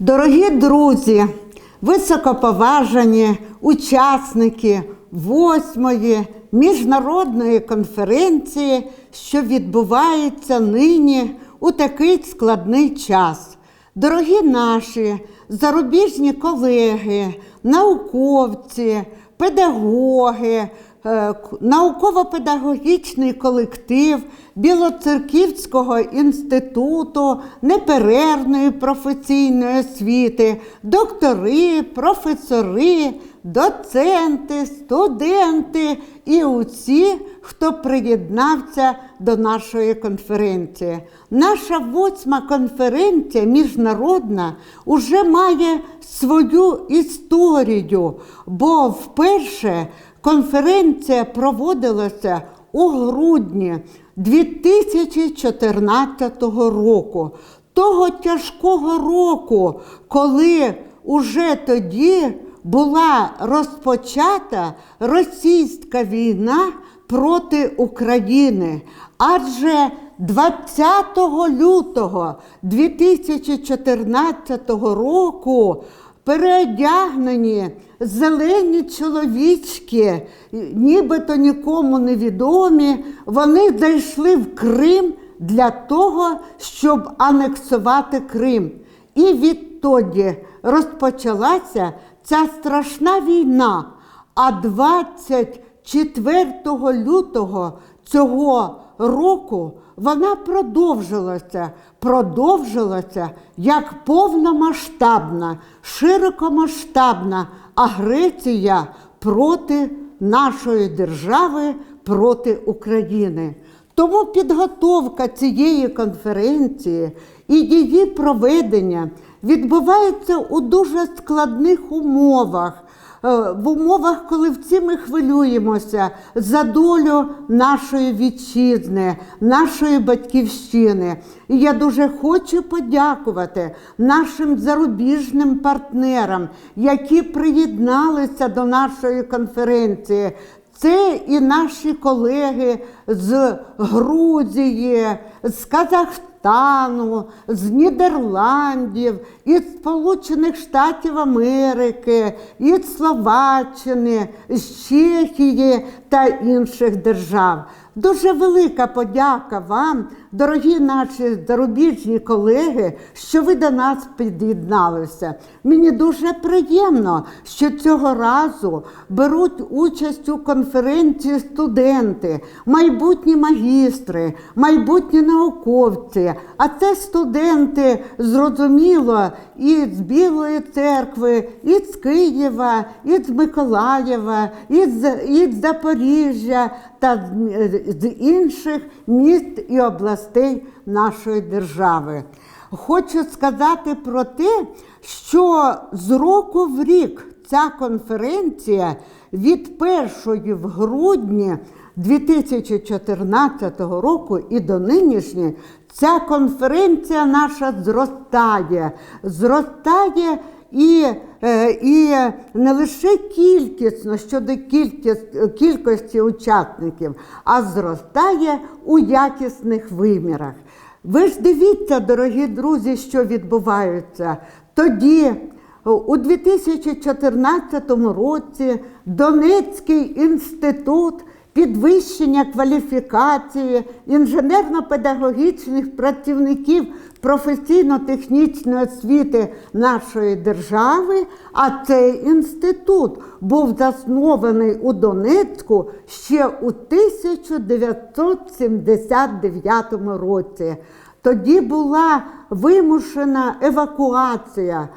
Дорогі друзі, високоповажені учасники восьмої міжнародної конференції, що відбувається нині у такий складний час. Дорогі наші зарубіжні колеги, науковці, педагоги, науково-педагогічний колектив Білоцерківського інституту неперервної професійної освіти, доктори, професори, доценти, студенти і усі, хто приєднався до нашої конференції. Наша восьма конференція міжнародна уже має свою історію, бо вперше конференція проводилася у грудні 2014 року, того тяжкого року, коли уже тоді була розпочата російська війна проти України. Адже 20 лютого 2014 року переодягнені зелені чоловічки, нібито нікому не відомі, вони зайшли в Крим для того, щоб анексувати Крим. І відтоді розпочалася ця страшна війна. А 24 лютого цього року вона продовжилася, продовжилася як повномасштабна, широкомасштабна агресія проти нашої держави, проти України. Тому підготовка цієї конференції і її проведення відбувається у дуже складних умовах. Е, В умовах, коли всі ми хвилюємося за долю нашої вітчизни, нашої батьківщини. І я дуже хочу подякувати нашим зарубіжним партнерам, які приєдналися до нашої конференції. Це і наші колеги з Грузії, з Казахстану, з Нідерландів, із Сполучених Штатів Америки, із Словаччини, з Чехії та інших держав. Дуже велика подяка вам, дорогі наші зарубіжні колеги, що ви до нас під'єдналися. Мені дуже приємно, що цього разу беруть участь у конференції студенти, майбутні магістри, майбутні науковці. А це студенти, зрозуміло, і з Білої церкви, і з Києва, і з Миколаєва, і з, і з Запоріжжя та з- інших міст і областей нашої держави. Хочу сказати про те, що з року в рік ця конференція від 1 в грудні 2014 року і до нинішньої ця конференція наша зростає, зростає і, е, і не лише кількісно щодо кількість, кількості учасників, а зростає у якісних вимірах. Ви ж дивіться, дорогі друзі, що відбувається. Тоді, у 2014 році, Донецький інститут підвищення кваліфікації інженерно-педагогічних працівників професійно-технічної освіти нашої держави, а цей інститут був заснований у Донецьку ще у 1979 році. Тоді була вимушена евакуація,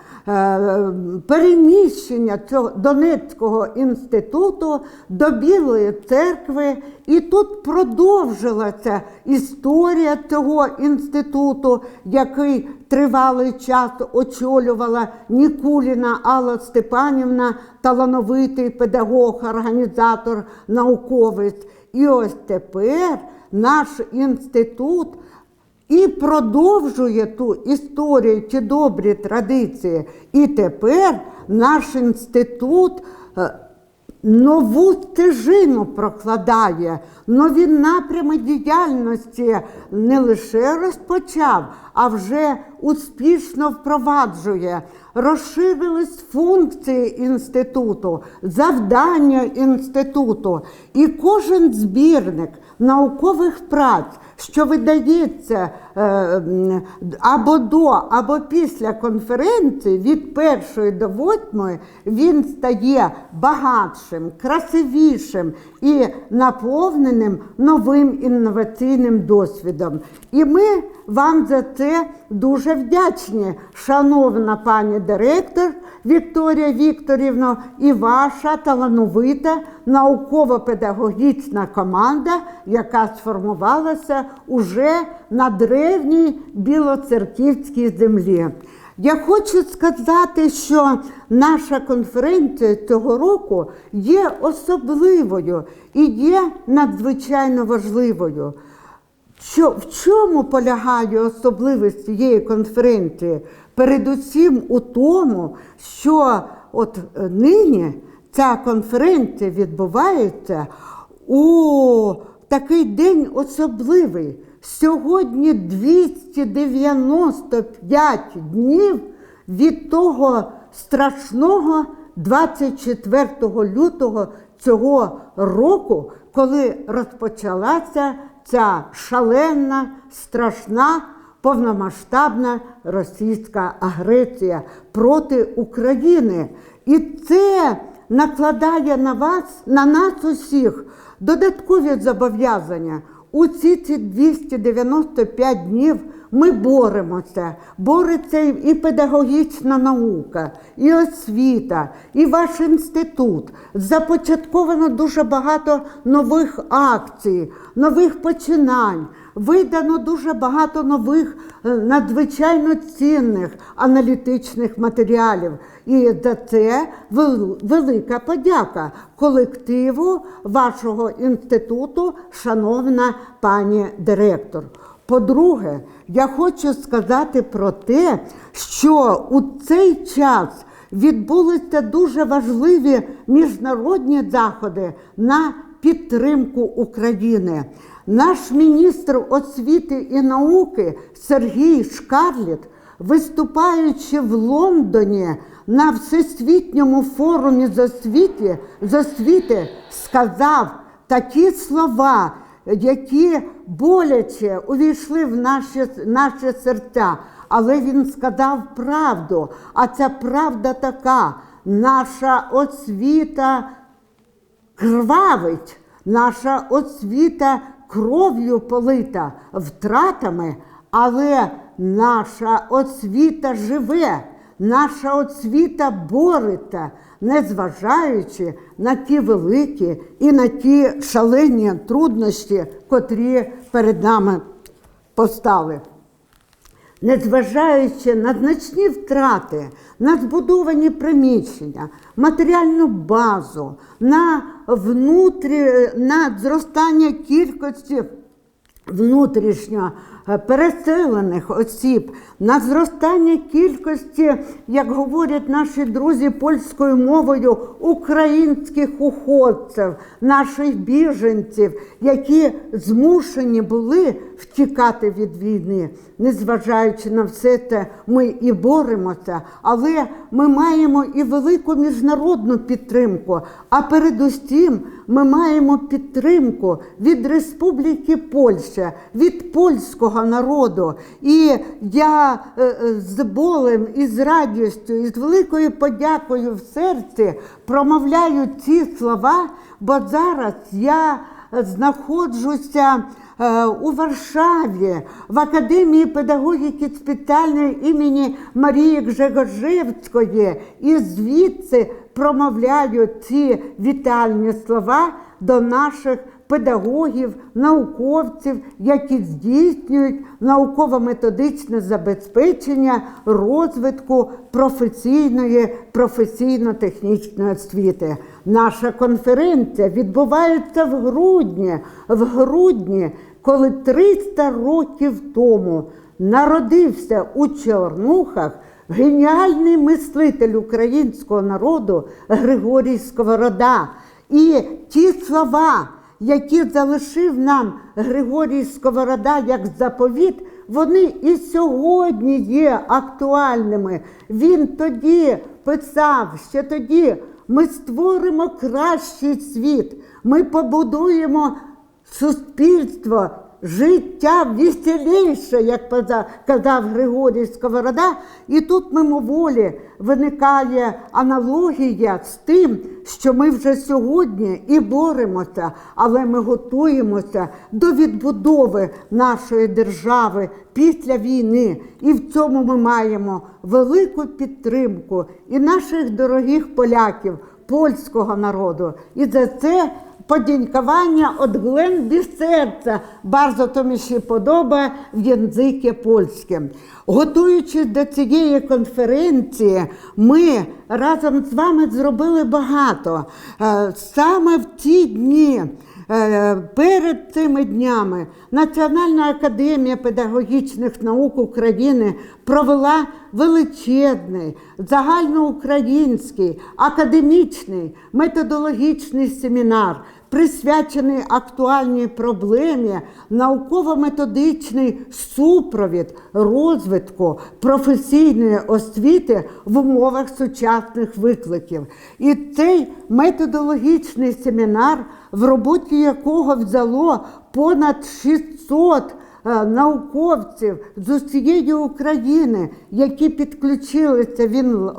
переміщення цього Донецького інституту до Білої церкви, і тут продовжилася історія цього інституту, який тривалий час очолювала Нікуліна Алла Степанівна, талановитий педагог, організатор, науковець. І ось тепер наш інститут і продовжує ту історію, ті добрі традиції. І тепер наш інститут е, нову стежину прокладає, нові напрями діяльності не лише розпочав, а вже успішно впроваджує. Розширились функції інституту, завдання інституту. І кожен збірник наукових праць, що видається е, або до, або після конференції від першої до восьмої, він стає багатшим, красивішим і наповненим новим інноваційним досвідом. І ми вам за це дуже вдячні, шановна пані директор Вікторія Вікторівна, і ваша талановита науково-педагогічна команда, яка сформувалася уже на древній білоцерківській землі. Я хочу сказати, що наша конференція цього року є особливою і є надзвичайно важливою. Що, в чому полягає особливість цієї конференції? Передусім у тому, що от е, нині ця конференція відбувається у такий день особливий. Сьогодні 295 днів від того страшного 24 лютого цього року, коли розпочалася ця шалена, страшна, повномасштабна російська агресія проти України. І це накладає на вас, на нас усіх додаткові зобов'язання. У ці ці 295 днів ми боремося. Бореться і педагогічна наука, і освіта, і ваш інститут. Започатковано дуже багато нових акцій, нових починань. Видано дуже багато нових е, надзвичайно цінних аналітичних матеріалів. І за це вел- велика подяка колективу вашого інституту, шановна пані директор. По-друге, я хочу сказати про те, що у цей час відбулися дуже важливі міжнародні заходи на підтримку України. Наш міністр освіти і науки Сергій Шкарліт, виступаючи в Лондоні на всесвітньому форумі з освіти, з освіти, сказав такі слова, які боляче увійшли в наші, наші серця. Але він сказав правду. А ця правда така: наша освіта кровавить, наша освіта кров'ю полита, втратами, але наша освіта живе, наша освіта бореться, незважаючи на ті великі і на ті шалені труднощі, котрі перед нами постали. Незважаючи на значні втрати, на збудовані приміщення, матеріальну базу, на, внутрі, на зростання кількості внутрішньо е, переселених осіб, на зростання кількості, як говорять наші друзі польською мовою, українських уходців, наших біженців, які змушені були втікати від війни. Незважаючи на все це, ми і боремося, але ми маємо і велику міжнародну підтримку. А передусім ми маємо підтримку від Республіки Польща, від польського народу. І я е, е, з болем і з радістю, і з великою подякою в серці промовляю ці слова, бо зараз я знаходжуся е, у Варшаві в Академії педагогіки спеціальної імені Марії Гжегожевської і звідси промовляю ці вітальні слова до наших педагогів, науковців, які здійснюють науково-методичне забезпечення розвитку професійної, професійно-технічної освіти. Наша конференція відбувається в грудні, в грудні, коли 300 років тому народився у Чорнухах геніальний мислитель українського народу Григорій Сковорода, І ті слова, які залишив нам Григорій Сковорода як заповіт, вони і сьогодні є актуальними. Він тоді писав, ще тоді ми створимо кращий світ, ми побудуємо суспільство, життя веселіше, як казав Григорій Сковорода. І тут мимоволі виникає аналогія з тим, що ми вже сьогодні і боремося, але ми готуємося до відбудови нашої держави після війни. І в цьому ми маємо велику підтримку і наших дорогих поляків, польського народу. І за це Подякування від głębi серця. Bardzo to mi się podoba в язикі польське. Готуючись до цієї конференції, ми разом з вами зробили багато. Е, Саме в ті дні. Е, Перед цими днями Національна академія педагогічних наук України провела величезний загальноукраїнський академічний методологічний семінар, присвячений актуальній проблемі науково-методичний супровід розвитку професійної освіти в умовах сучасних викликів. І цей методологічний семінар, в роботі якого взяло понад 600 е, науковців з усієї України, які підключилися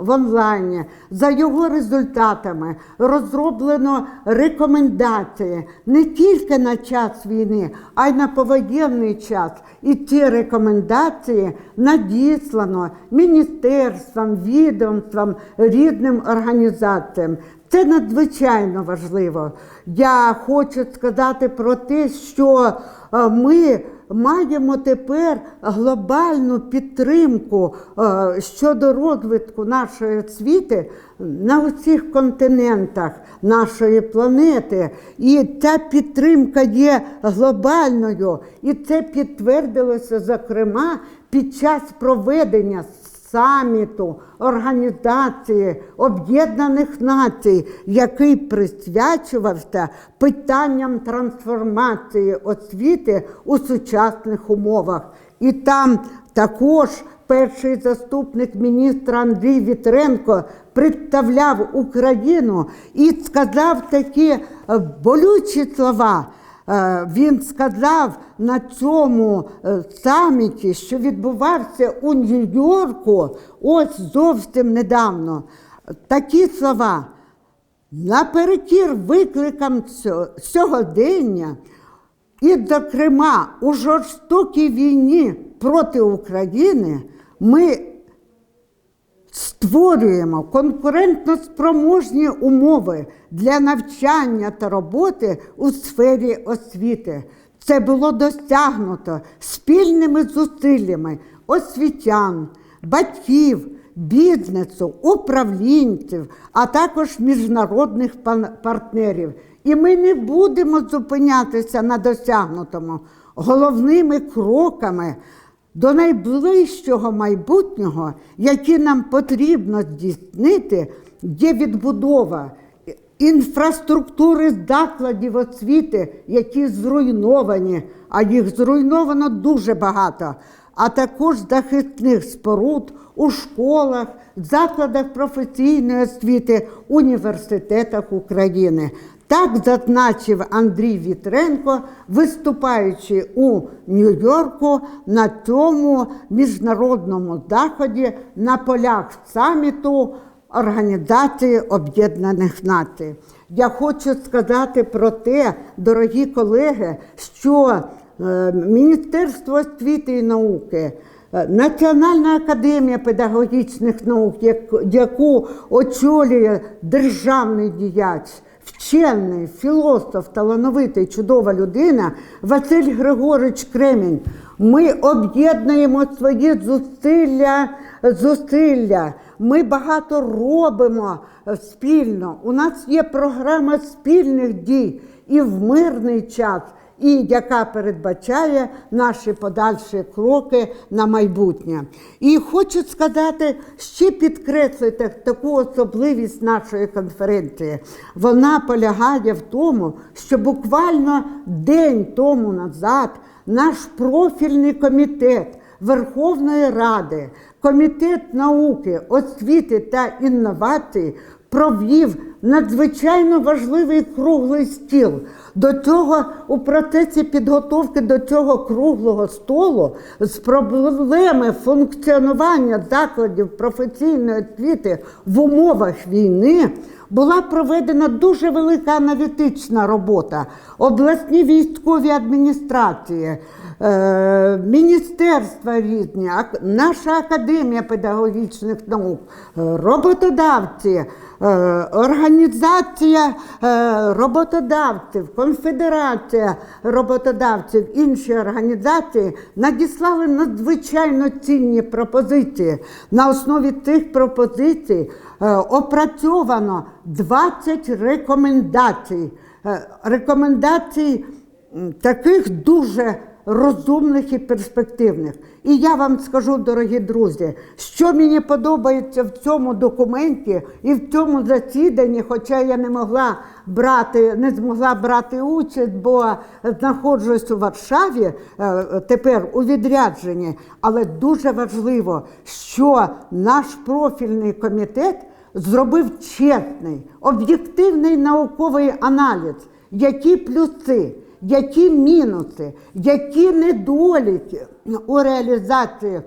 в онлайні. За його результатами розроблено рекомендації не тільки на час війни, а й на повоєнний час. І ці рекомендації надіслано міністерствам, відомствам, рідним організаціям. Це надзвичайно важливо. Я хочу сказати про те, що е, ми маємо тепер глобальну підтримку е, щодо розвитку нашої освіти на усіх континентах нашої планети. І ця підтримка є глобальною, і це підтвердилося, зокрема, під час проведення саміту Організації Об'єднаних Націй, який присвячувався питанням трансформації освіти у сучасних умовах. І там також перший заступник міністра Андрій Вітренко представляв Україну і сказав такі болючі слова. Е, Він сказав на цьому е, саміті, що відбувався у Нью-Йорку, ось зовсім недавно. Такі слова. Наперекір викликам сьогодення, і, зокрема, у жорстокій війні проти України ми створюємо конкурентно спроможні умови для навчання та роботи у сфері освіти. Це було досягнуто спільними зусиллями освітян, батьків, бізнесу, управлінців, а також міжнародних партнерів. І ми не будемо зупинятися на досягнутому. Головними кроками до найближчого майбутнього, які нам потрібно здійснити, є відбудова інфраструктури закладів освіти, які зруйновані, а їх зруйновано дуже багато, а також захисних споруд у школах, закладах професійної освіти, університетах України. Так зазначив Андрій Вітренко, виступаючи у Нью-Йорку на цьому міжнародному заході на полях саміту Організації Об'єднаних Націй. Я хочу сказати про те, дорогі колеги, що е, Міністерство освіти і науки. Е, Національна академія педагогічних наук, яку очолює державний діяч, вчений, філософ, талановитий, чудова людина Василь Григорович Кремінь. Ми об'єднуємо свої зусилля, зусилля. Ми багато робимо спільно. У нас є програма спільних дій і в мирний час, і яка передбачає наші подальші кроки на майбутнє. І хочу сказати, ще підкреслити таку особливість нашої конференції. Вона полягає в тому, що буквально день тому назад наш профільний комітет Верховної Ради, Комітет науки, освіти та інновацій провів надзвичайно важливий круглий стіл. До цього у процесі підготовки до цього круглого столу з проблеми функціонування закладів професійної освіти в умовах війни була проведена дуже велика аналітична робота. Обласні військові адміністрації, е, міністерства різні, наша академія педагогічних наук, е, роботодавці, організація е, роботодавців, конфедерація роботодавців, інші організації надіслали надзвичайно цінні пропозиції. На основі цих пропозицій е, опрацьовано 20 рекомендацій. Е, Рекомендацій таких дуже розумних і перспективних. І я вам скажу, дорогі друзі, що мені подобається в цьому документі і в цьому засіданні, хоча я не могла брати, не змогла брати участь, бо знаходжусь у Варшаві е, тепер у відрядженні. Але дуже важливо, що наш профільний комітет зробив чесний, об'єктивний науковий аналіз, які плюси, які мінуси, які недоліки у реалізації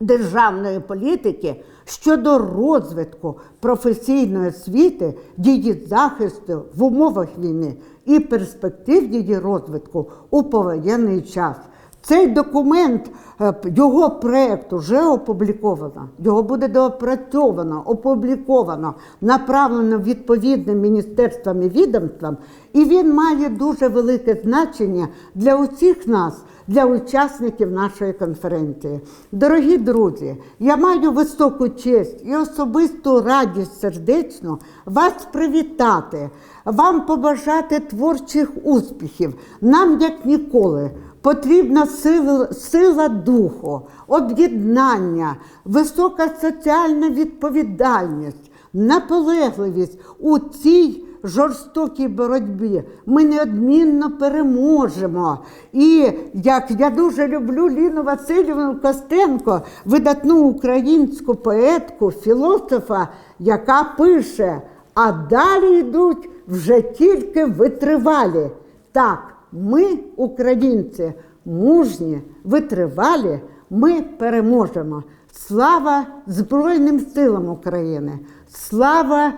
державної політики щодо розвитку професійної освіти, її захисту в умовах війни і перспектив її розвитку у повоєнний час. Цей документ, е, його проєкт вже опубліковано, його буде доопрацьовано, опубліковано, направлено відповідним міністерствам і відомствам, і він має дуже велике значення для усіх нас, для учасників нашої конференції. Дорогі друзі, я маю високу честь і особисту радість сердечну вас привітати, вам побажати творчих успіхів, нам як ніколи. Потрібна сила, сила духу, об'єднання, висока соціальна відповідальність, наполегливість у цій жорстокій боротьбі. Ми неодмінно переможемо. І як я дуже люблю Ліну Васильівну Костенко, видатну українську поетку, філософа, яка пише, а далі йдуть вже тільки витривалі. Так. Ми, українці, мужні, витривалі, ми переможемо. Слава Збройним силам України! Слава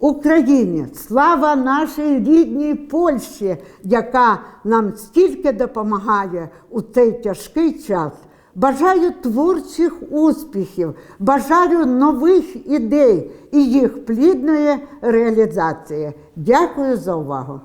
Україні! Слава нашій рідній Польщі, яка нам стільки допомагає у цей тяжкий час. Бажаю творчих успіхів, бажаю нових ідей і їх плідної реалізації. Дякую за увагу.